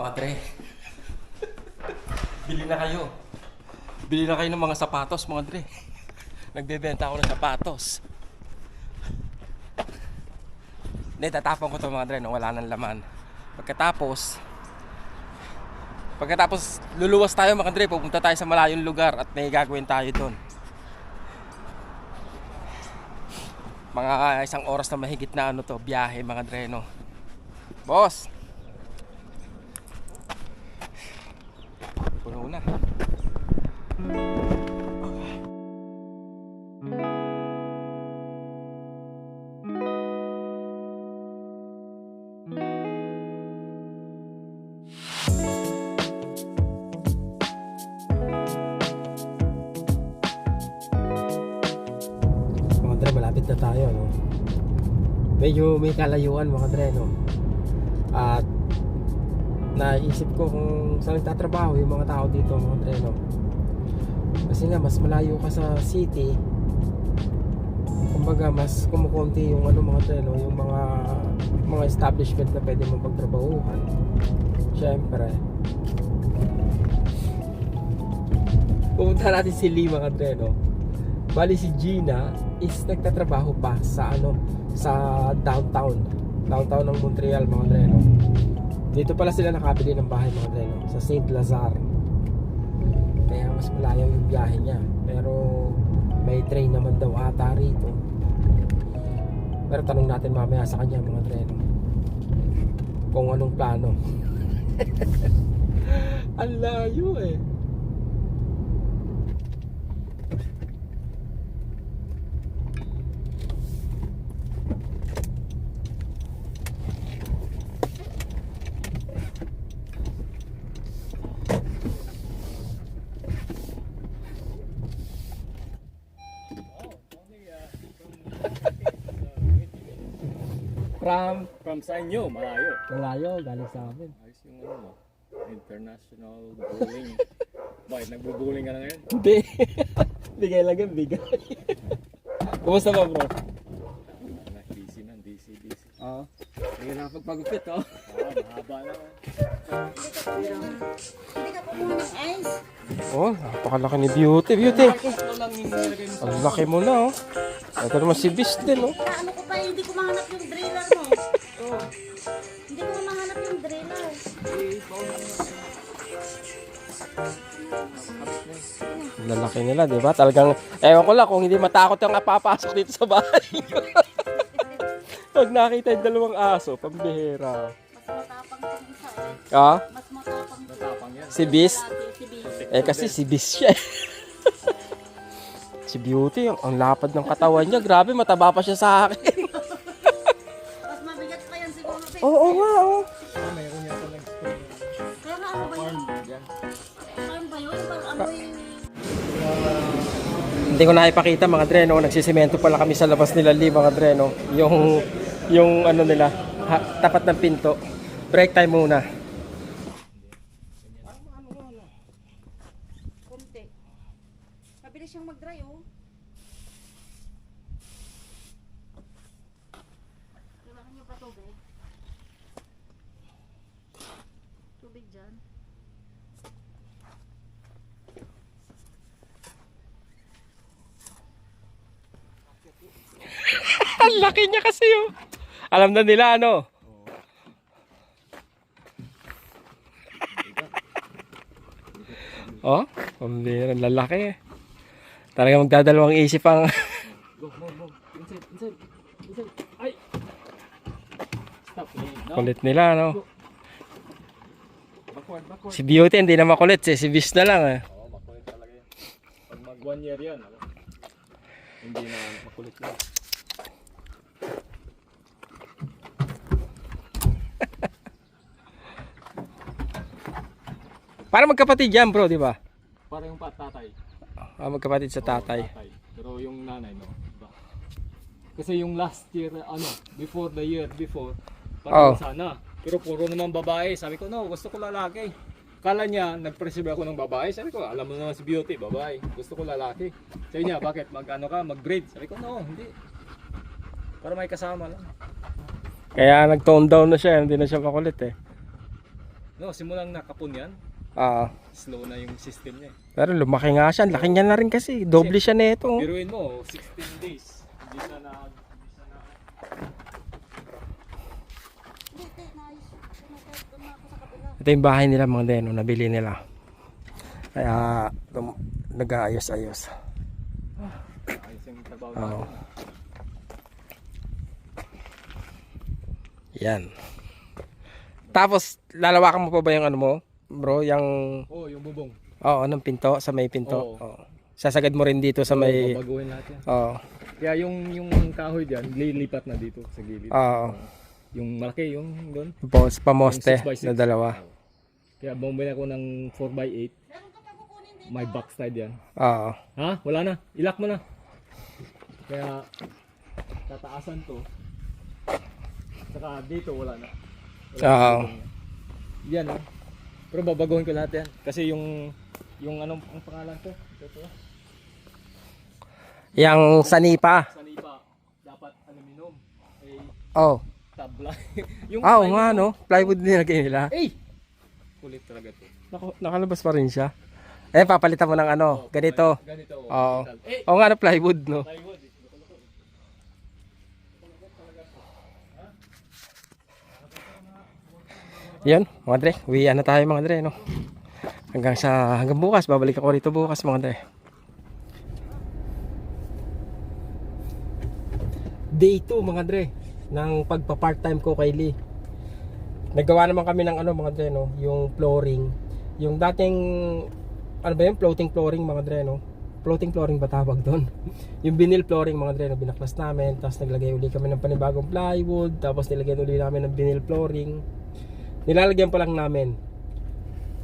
Mga Dre. Bili na kayo. Bili na kayo ng mga sapatos, mga Dre. Nagbebenta ako ng sapatos. Hindi, tatapon ko to mga Dre, no? wala nang laman. Pagkatapos, pagkatapos luluwas tayo mga Dre, pupunta tayo sa malayong lugar at may gagawin tayo doon. Mga isang oras na mahigit na ano to, biyahe mga Dre, no? Boss! Na. Malapit na tayo, no? Medyo may kalayuan, mga Dre, no? At naisip ko kung saan nagtatrabaho yung mga tao dito, mga Dre, no? Kasi nga, mas malayo ka sa city. Kumbaga, mas kumukunti yung ano, mga Dre, no? Yung mga mga establishment na pwede mong pagtrabahuhan. Siyempre. Pumunta natin si Lee, mga Dre, no? Bali si Gina is nagtatrabaho pa sa ano sa downtown. Downtown ng Montreal mga dre, no? Dito pala sila nakabili ng bahay mga dre? Sa Saint Lazare. Kaya mas malayo yung biyahe niya. Pero may train naman daw ata rito. Pero tanong natin mamaya sa kanya mga dre, no? Kung anong plano. Ang layo eh. From From sa inyo, malayo. malayo, galing sa amin. Ayos yung ano mo. International bowling. Bakit nagbo-bowling ka na ngayon? Hindi. bigay lang yan, bigay. Kumusta ba bro? Anak, busy na, busy, busy. Oo. Hindi na pagpagupit oh. Ah, mahaba na. Hindi ka ng ice. Oh, napakalaki ni Beauty. Beauty. Ito lang yung nilagay mo sa... Ang laki mo na oh. Ito naman si Beast din oh. Ano ko pa, hindi ko mahanap yung driller mo. Oh. Hindi ko mahanap yung driller. Lalaki nila, di ba? Talagang, ewan ko lang kung hindi matakot yung napapasok dito sa bahay. Pag nakita yung dalawang aso, pambihira. Mas matapang tong isa eh. Ah? Mas matapang. Si? Dati, si Beast. Eh kasi si Beast siya eh. si Beauty, ang, ang lapad ng katawan niya. Grabe, mataba pa siya sa akin. Mas mabigat pa yan siguro. Pe. Oo nga, oh. Ah, mayroon yata lang spring. Kaya nga ano ba yun? Farm ba yun? Parang ano yung... Hindi ko na ipakita mga dre, no? Nagsisemento pala kami sa labas nila Lee, mga dre, no? Yung, yung ano nila, ha- tapat ng pinto. Break time muna. Kunti. Mabilis siyang mag-dry oh. Kailangan niyo pa tubig. Tubig dyan. Ang laki niya kasi, oh. Alam na nila, ano? oh, pambira, lalaki. Talaga magdadalawang isip ang Go, go, go. Inside, inside. Inside. Ay! Stop. No. kulit nila, no? Backward, backward. Si Beauty hindi na makulit, eh. si Beast na lang, eh. Oo, makulit talaga yan. Pag mag one year yan, ano? Hindi na makulit na. Para magkapatid yan, bro, di ba? Para yung patatay. Ah, magkapatid sa tatay. Pero yung nanay, no? Iba. Kasi yung last year, ano, before the year before, Oh. parang sana. Pero puro naman babae. Sabi ko, no, gusto ko lalaki. Kala niya, nag-perceive ako ng babae. Sabi ko, alam mo naman si Beauty, babae. Gusto ko lalaki. Sabi niya, bakit? Mag ano ka, mag-breed. Sabi ko, no, hindi. Para may kasama lang. Kaya nag-tone down na siya, hindi na siya makulit, eh. No, simulang nakapon yan, Ah, slow na yung system niya. eh. pero lumaki nga siya. Laki niya na rin kasi. Doble siya nito. Biruin mo, 16 days. Hindi siya na... Hindi siya na... Ito yung bahay nila mga deno. Nabili nila. Kaya tum- nag-aayos-ayos. Ayos yung trabaho Oo. natin. Yan. Tapos, lalawakan mo pa ba yung ano mo? Bro, yung... Oo, oh, yung bubong. Oo, ng pinto, sa may pinto. Oo. Oo. Sasagad mo rin dito sa may... Oo, babaguhin lahat yan. Oo. Kaya yung yung kahoy diyan, lilipat na dito sa gilid. Oo. Yung malaki, yung doon. Pos, pamoste Yung 6x6. na dalawa. Kaya bumili ako ng 4x8. May backside yan. Oo. Ha? Wala na. Ilak mo na. Kaya tataasan to. Saka dito wala na. Wala na Oo. dito. Yan oh. Pero babaguhin ko lahat yan. Kasi yung yung anong ang pangalan ko? Ito. Yang sanipa. Sanipa. Dapat aluminum. Eh, Oh. tabla. yung Ah, oo plywood nga no. Plywood nilagay nila. Eh! Kulit talaga to. Naku, nakalabas pa rin siya. Eh, papalitan mo ng ano, ganito. Ganito. oh, Oo. metal. Eh! Oo nga na plywood, no? Plywood. eh. Yan, mga dre. Uwian na tayo mga dre, no? Hanggang sa, hanggang bukas. Babalik ako rito bukas mga dre. Day 2 mga dre ng pagpa part-time ko kay Lee. Naggawa naman kami ng ano mga dre no, yung flooring. Yung dating ano ba yun, floating flooring mga dre no. Floating flooring ba tawag doon? yung vinyl flooring mga dre no, binaklas namin, tapos naglagay uli kami ng panibagong plywood, tapos nilagyan uli namin ng vinyl flooring. Nilalagyan pa lang namin.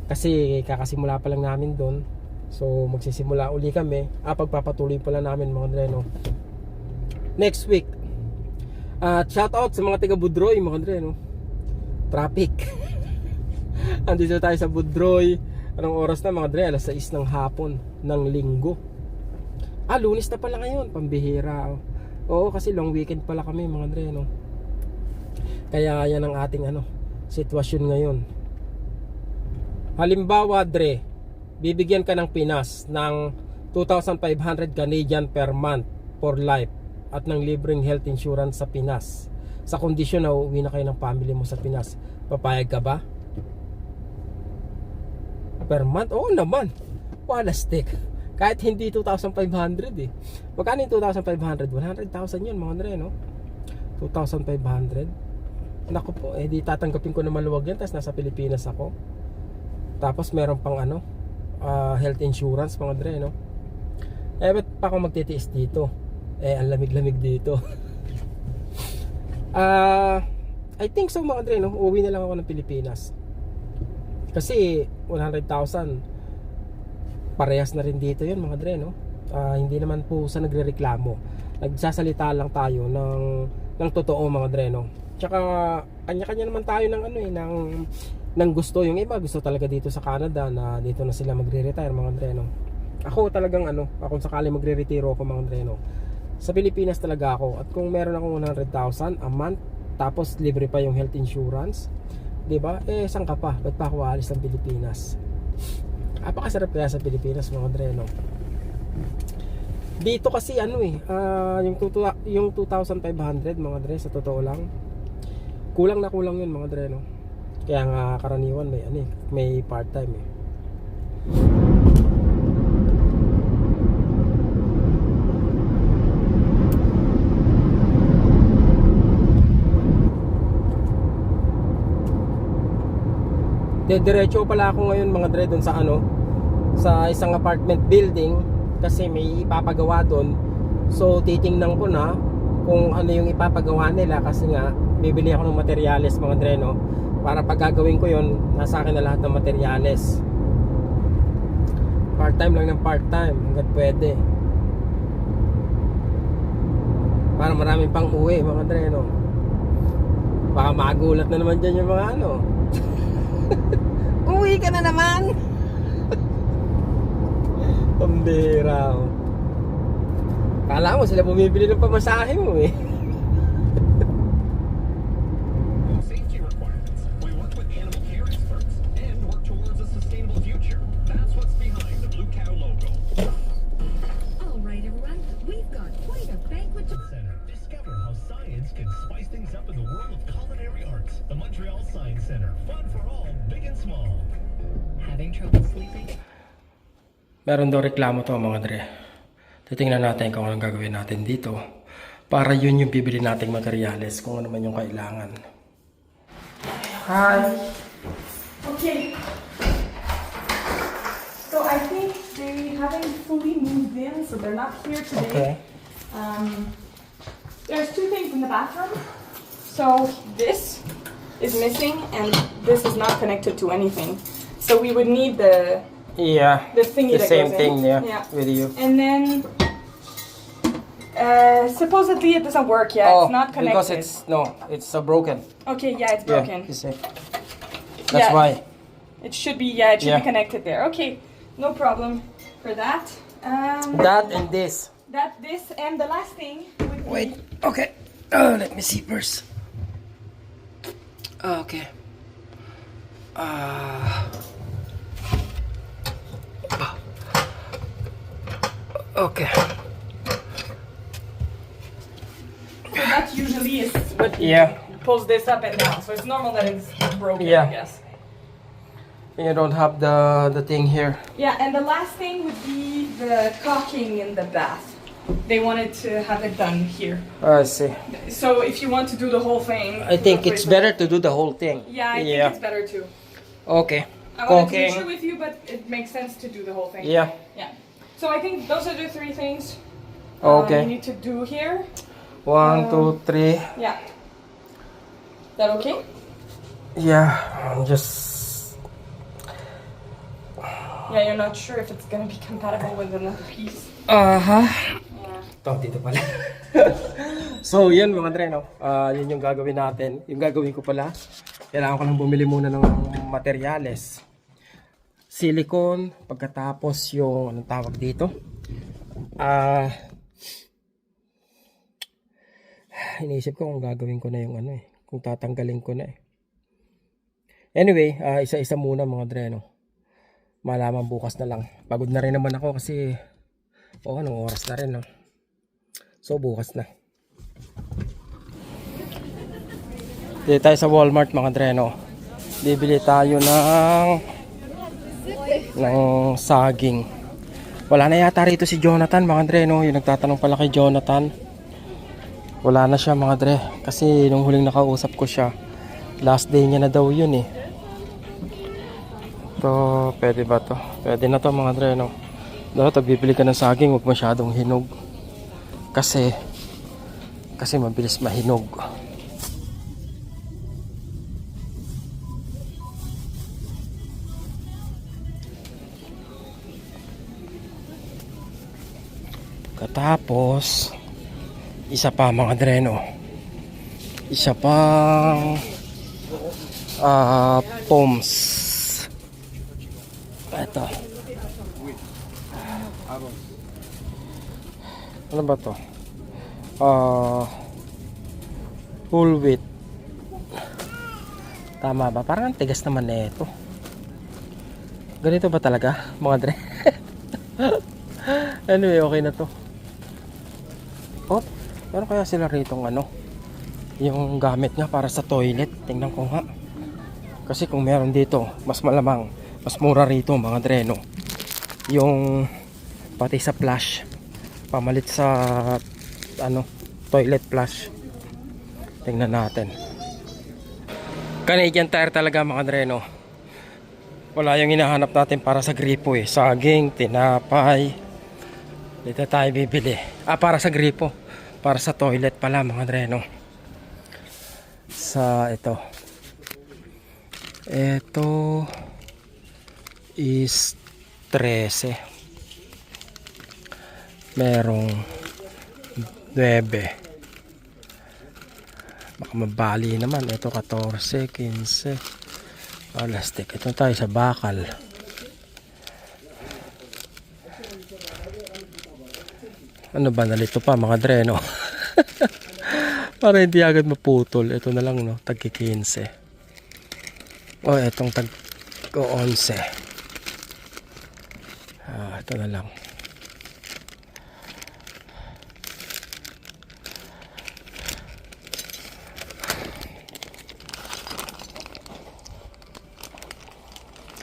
Kasi kakasimula pa lang namin doon. So magsisimula uli kami. Ah, pagpapatuloy pa lang namin mga dre no. Next week. At shout out sa mga taga Budroy mga dre no. Traffic. Andito tayo sa Budroy. Anong oras na mga dre? Alas 6 ng hapon ng linggo. Ah, lunis na pala ngayon. Pambihira. Oo, kasi long weekend pala kami mga dre no. Kaya yan ang ating ano, sitwasyon ngayon. Halimbawa, Dre, bibigyan ka ng Pinas ng 2,500 Canadian per month for life at ng libreng health insurance sa Pinas. Sa kondisyon na uuwi na kayo ng family mo sa Pinas. Papayag ka ba? Per month? Oo naman. Wala stick. Kahit hindi 2,500 eh. Magkano yung 2,500? 100,000 yun mga Dre, no? 2,500. Naku po, eh di tatanggapin ko na maluwag yan tapos nasa Pilipinas ako. Tapos meron pang ano, ah, health insurance mga dre, no? Eh, ba't pa ako magtitiis dito? Eh, ang lamig-lamig dito. Ah, I think so mga dre, no? Uuwi na lang ako ng Pilipinas. Kasi 100,000 parehas na rin dito yun mga dre, no? Ah, hindi naman po sa nagrereklamo. Nagsasalita lang tayo ng ng totoo mga dre, no? Tsaka kanya-kanya naman tayo ng ano eh, ng ng gusto. Yung iba gusto talaga dito sa Canada na dito na sila magre-retire mga dre, no? Ako talagang ano, kung sakali magre-retiro ako mga dre, no? Sa Pilipinas talaga ako. At kung meron akong 100,000 a month, tapos libre pa yung health insurance, 'di ba? Eh saan ka pa? Ba't pa ako aalis ng Pilipinas? Napakasarap kaya sa Pilipinas mga dre, no? Dito kasi ano eh, ah, yung, tutu- yung 2,500 mga dre, sa totoo lang, kulang na kulang yun mga dre, no? Kaya nga karaniwan may ano eh, may part-time eh. Diretso pala ako ngayon mga dre doon sa ano sa isang apartment building kasi may ipapagawa doon. So titingnan ko na kung ano yung ipapagawa nila kasi nga bibili ako ng materyales mga dre no para pag gagawin ko yon nasa akin na lahat ng materyales. Part-time lang ng part-time hanggat pwede. Para maraming pang uwi mga dre no. Baka magulat na naman dyan yung mga ano. Uwi ka na naman! Pambira. Kala mo sila bumibili ng pamasahe mo eh. Meron daw reklamo to mga dre. Titingnan natin kung anong gagawin natin dito. Para yun yung bibili nating materyales kung ano man yung kailangan. Hi! Okay. So I think they haven't fully moved in, so they're not here today. Okay. Um, there's two things in the bathroom. So this is missing, and this is not connected to anything. So we would need the Yeah. the thingy The that same goes thing, in. yeah, Yeah. with you. And then uh, supposedly it doesn't work yet. it's not connected. Oh, because it's no, it's uh, broken. okay. Yeah, it's broken. Yeah, you see. That's Yeah. why. It should be. Yeah, it should Yeah. be connected there. Okay, no problem for that. Um, That and this. That this and the last thing be Wait. Okay. Uh, let me see first. Okay. Uh, okay. so that usually is what Yeah. pulls this up and down. So it's normal that it's broken, Yeah. I guess. You don't have the the thing here. Yeah, and the last thing would be the caulking in the bath. They wanted to have it done here. Oh, I see. So if you want to do the whole thing, I think it's better to do the whole thing. Yeah, I yeah. think it's better too. Okay. I wanted to be Caulking. sure with you, but it makes sense to do the whole thing. Yeah. Yeah. So I think those are the three things uh, Okay. you need to do here. One, two, three. Yeah. That okay? Yeah. I'm just. Yeah, you're not sure if it's gonna be compatible with another piece. Uh huh. Yeah. Ito, dito pala. so, yan mga Dre, no? Ah, yun yung gagawin natin. Yung gagawin ko pala, kailangan ko lang bumili muna ng materyales. Silicone, pagkatapos yung, anong tawag dito? Ah, iniisip ko kung gagawin ko na yung ano eh. Kung tatanggalin ko na eh. Anyway, ah, isa-isa muna mga Dre, no? Malaman bukas na lang. Pagod na rin naman ako kasi Oo, anong oras na rin, no? So, bukas na. Dito tayo sa Walmart, mga dreno. Bibili tayo ng ng saging. Wala na yata rito si Jonathan, mga dreno. Yung nagtatanong pala kay Jonathan. Wala na siya, mga dre. Kasi nung huling nakausap ko siya, last day niya na daw yun, eh. To, pwede ba to? Pwede na to, mga dreno. Dapat bibili ka ng saging, huwag masyadong hinog. Kasi, kasi mabilis mahinog. Katapos, isa pa mga dreno. Isa pang ah poms. Ito. Ano ba to? Ah, full wheat. Tama ba? Parang ang tigas naman na ito. Ganito ba talaga, mga dre? anyway, okay na to. Oh, meron kaya sila rito ano? Yung gamit nga para sa toilet. Tingnan ko nga. Kasi kung meron dito, mas malamang, mas mura rito mga dre, no? Yung pati sa flash pamalit sa ano toilet flush tingnan natin Canadian tire talaga mga dreno wala yung hinahanap natin para sa gripo eh saging, tinapay dito tayo bibili. Ah para sa gripo. Para sa toilet pala mga dreno sa ito. Ito is 13 merong 9 baka mabali naman. Ito 14, 15 plastic ito tayo sa bakal ano ba nalito pa mga dreno. Para hindi agad maputol. Ito na lang no? Tag 15 oh etong tag 11 ah, ito na lang.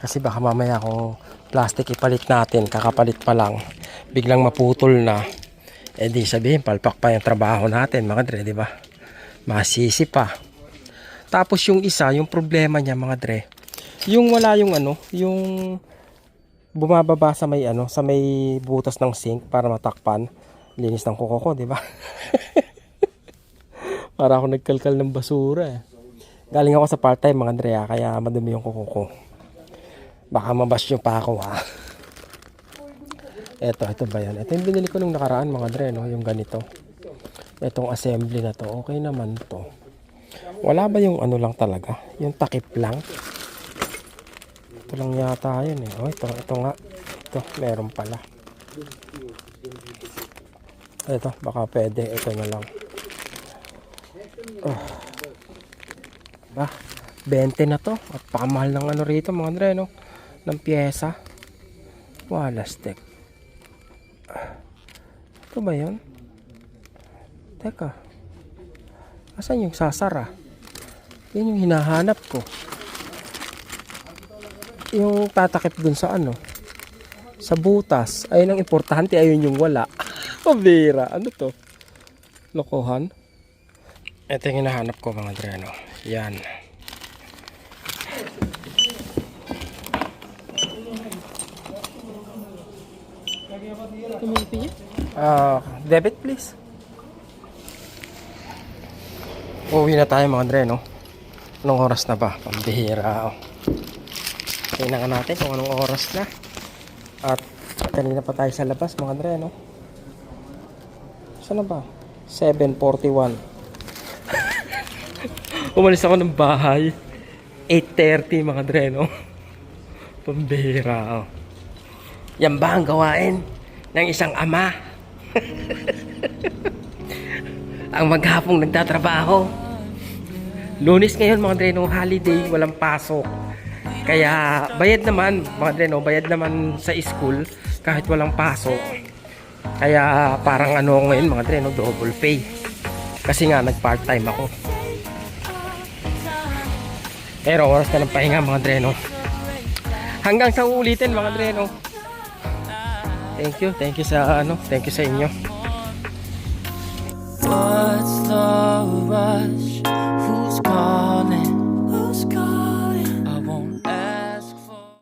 Kasi baka mamaya kung plastic ipalit natin, kakapalit pa lang, biglang maputol na. Eh di sabihin, palpak pa yung trabaho natin mga dre, di ba? Masisi pa. Tapos yung isa, yung problema niya mga dre, yung wala yung ano, yung bumababa sa may ano, sa may butas ng sink para matakpan. Linis ng kuko ko, di ba? para ako nagkalkal ng basura eh. Galing ako sa part-time mga Andrea, kaya madumi yung kuko ko. Baka mabash nyo pa ako ha. Eto, ito ba yan? Ito yung binili ko nung nakaraan mga Andre, no? Yung ganito. Itong assembly na to, okay naman to. Wala ba yung ano lang talaga? Yung takip lang? Ito lang yata yun eh. Oh, ito, ito nga. Ito, meron pala. Ito, baka pwede. Ito na lang. Oh. Ba, 20 na to. At pakamahal ng ano rito mga Andre, no? Ng pyesa. Walastek. Ito ba yun? Teka. Asan yung sasara? Yan yung hinahanap ko. Yung tatakip dun sa ano? Sa butas. Ayun ang importante. Ayun yung wala. Pabira. Ano to? Lokohan? Ito yung hinahanap ko mga dreno. Yan. Ah, debit please. Uwi na tayo mga dreno. Anong oras na ba? Pambihira. Oh. Tingnan natin kung anong oras na. At kanina pa tayo sa labas mga dreno. Saan na ba? 7.41 Umalis ako ng bahay 8.30 mga dreno Pambihira oh. Yan ba ang gawain ng isang ama? ang maghapong nagtatrabaho. Lunes ngayon mga dreno holiday walang pasok. Kaya bayad naman mga dreno bayad naman sa school kahit walang pasok. Kaya parang ano ngayon mga dreno double pay. Kasi nga nag part time ako. Pero oras na ng pahinga mga dreno hanggang sa ulitin mga dreno Thank you. Thank you sa ano. Thank you sa inyo. What's the rush?